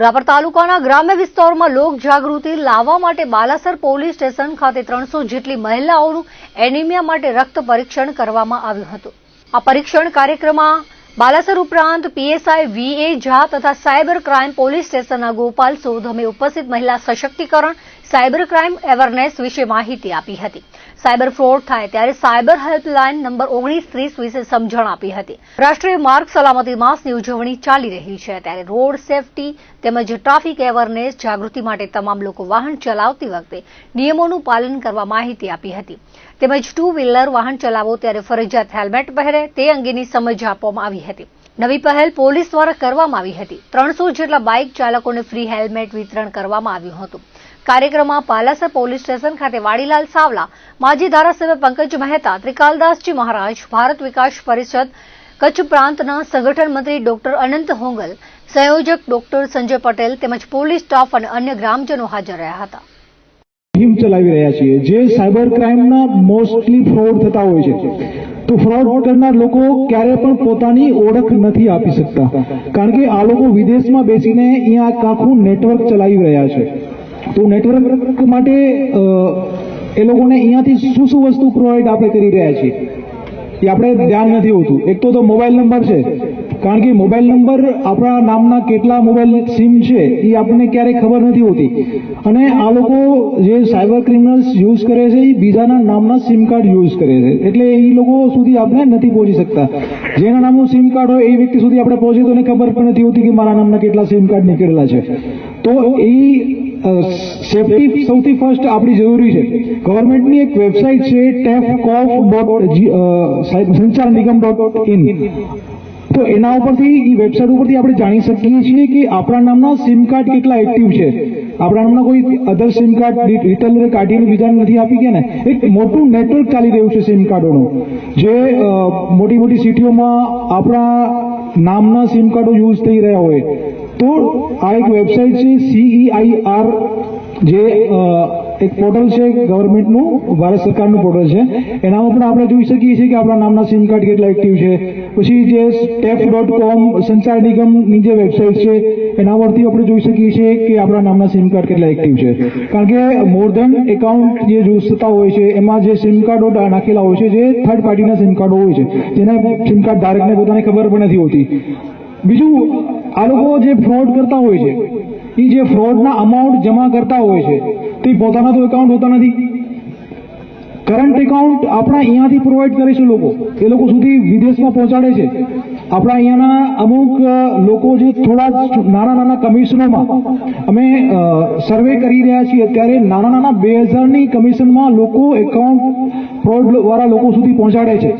રાપર તાલુકાના ગ્રામ્ય વિસ્તારોમાં લોક જાગૃતિ લાવવા માટે બાલાસર પોલીસ સ્ટેશન ખાતે ત્રણસો જેટલી મહિલાઓનું એનિમિયા માટે રક્ત પરીક્ષણ કરવામાં આવ્યું હતું. આ પરીક્ષણ કાર્યક્રમમાં બાલાસર ઉપરાંત પીએસઆઈ વીએ ઝા તથા સાયબર ક્રાઇમ પોલીસ સ્ટેશનના ગોપાલ સોધમે ઉપસ્થિત મહિલા સશક્તિકરણ, સાયબર ક્રાઇમ અવેરનેસ વિશે માહિતી આપી હતી. સાયબર ફ્રોડ થાય ત્યારે સાયબર હેલ્પલાઇન નંબર ઓગણીસ ત્રીસ વિશે સમજણ આપી હતી. રાષ્ટ્રીય માર્ગ સલામતી માસની ઉજવણી ચાલી રહી છે ત્યારે રોડ સેફટી તેમજ ટ્રાફિક એવરનેસ જાગૃતિ માટે તમામ લોકો વાહન ચલાવતી વખતે નિયમોનું પાલન કરવા માહિતી આપી હતી. તેમજ ટુ વ્હીલર વાહન ચલાવો ત્યારે ફરજિયાત હેલ્મેટ પહેરે તે અંગેની સમજ આપવામાં આવી હતી. નવી પહેલ પોલીસ દ્વારા કરવામાં આવી હતી. ત્રણસો જેટલા બાઇક ચાલકોને ફ્રી હેલ્મેટ વિતરણ કરવામાં આવ્યું હતું. કાર્યક્રમમાં પાલાસર પોલીસ સ્ટેશન ખાતે વાડીલાલ સાવલા, માજી ધારાસભ્ય પંકજ મહેતા, ત્રિકાલદાસજી મહારાજ, ભારત વિકાસ પરિષદ કચ્છ પ્રાંતના સંગઠન મંત્રી ડોક્ટર અનંત હોંગલ, સંયોજક ડોક્ટર સંજય પટેલ તેમજ પોલીસ સ્ટાફ અને અન્ય ગ્રામજનો હાજર રહ્યા હતા. મુહિમ ચલાવી રહ્યા છીએ. જે સાયબર ક્રાઇમના મોસ્ટલી ફ્રોડ થતા હોય છે. તો ફ્રોડ કરનાર લોકો ક્યારે પણ પોતાની ઓળખ નથી આપી શકતા. કારણ કે આ લોકો વિદેશમાં બેસીને અહીંયા આખું નેટવર્ક ચલાવી રહ્યા છે. તો નેટવર્ક માટે એ લોકોને અહીંયાથી શું શું વસ્તુ પ્રોવાઈડ આપણે કરી રહ્યા છીએ? એ આપણે ધ્યાન નથી હોતું. એક તો મોબાઈલ નંબર છે. કારણ કે મોબાઈલ નંબર આપણા નામના કેટલા મોબાઈલ સિમ છે એ આપણને ક્યારેય ખબર નથી હોતી. અને આ લોકો જે સાયબર ક્રિમિનલ્સ યુઝ કરે છે, એ બીજાના નામના સિમ કાર્ડ યુઝ કરે છે. એટલે એ લોકો સુધી આપણે નથી પહોંચી શકતા. જેના નામનું સિમ કાર્ડ હોય, એ વ્યક્તિ સુધી આપણે પહોંચીએ તો એને ખબર પણ નથી હોતી કે મારા નામના કેટલા સિમ કાર્ડ નીકળેલા છે. તો એ સેફટી સૌથી ફર્સ્ટ આપણી જરૂરી છે. ગવર્મેન્ટની એક વેબસાઇટ છે ટેફ કોફ ડોટ સંચાર નિગમ ડોટ ઇન તો એના ઉપરથી એ વેબસાઇટ ઉપરથી આપણે જાણી શકીએ છીએ કે આપણા નામના સિમ કાર્ડ કેટલા એક્ટિવ છે. આપણા નામના કોઈ અધર સિમ કાર્ડ રિટેલરે કાઢીને બીજાને નથી આપી ગયા ને. એક મોટું નેટવર્ક ચાલી રહ્યું છે સિમ કાર્ડોનું જે મોટી મોટી સિટીઓમાં આપણા નામના સિમ કાર્ડો યુઝ થઈ રહ્યા હોય. તો આ એક વેબસાઇટ છે સીઈઆઈઆર જે અ, એક પોર્ટલ છે ગવર્મેન્ટનું ભારત સરકારનું પોર્ટલ છે. એનામાં પણ આપણે જોઈ શકીએ છીએ કે આપણા નામના સિમ કાર્ડ કેટલા એક્ટિવ છે. પછી જે સ્ટેપ ડોટ કોમ સંચાર નિગમની જે વેબસાઇટ છે, એના પરથી આપણે જોઈ શકીએ છીએ કે આપણા નામના સિમ કાર્ડ કેટલા એક્ટિવ છે. કારણ કે મોર ધેન એકાઉન્ટ જે યુઝ થતા હોય છે, એમાં જે સિમ કાર્ડો નાખેલા હોય છે, જે થર્ડ પાર્ટીના સિમ કાર્ડો હોય છે, જેના સિમ કાર્ડ ધારકને પોતાને ખબર પણ નથી હોતી. બીજું, આ લોકો જે ફ્રોડ કરતા હોય છે એ જે ફ્રોડના અમાઉન્ટ જમા કરતા હોય છે તે તો એકાઉન્ટ હોતા નથી. કરંટ એકાઉન્ટ આપણા અહીંયાથી પ્રોવાઈડ કરે છે લોકો. એ લોકો સુધી વિદેશમાં પહોંચાડે છે. આપણા અહીંયાના અમુક લોકો જે થોડા નાના નાના કમિશનોમાં અમે સર્વે કરી રહ્યા છીએ ત્યારે નાના નાના બે હજારની કમિશનમાં લોકો એકાઉન્ટ ફ્રોડ વાળા લોકો સુધી પહોંચાડે છે.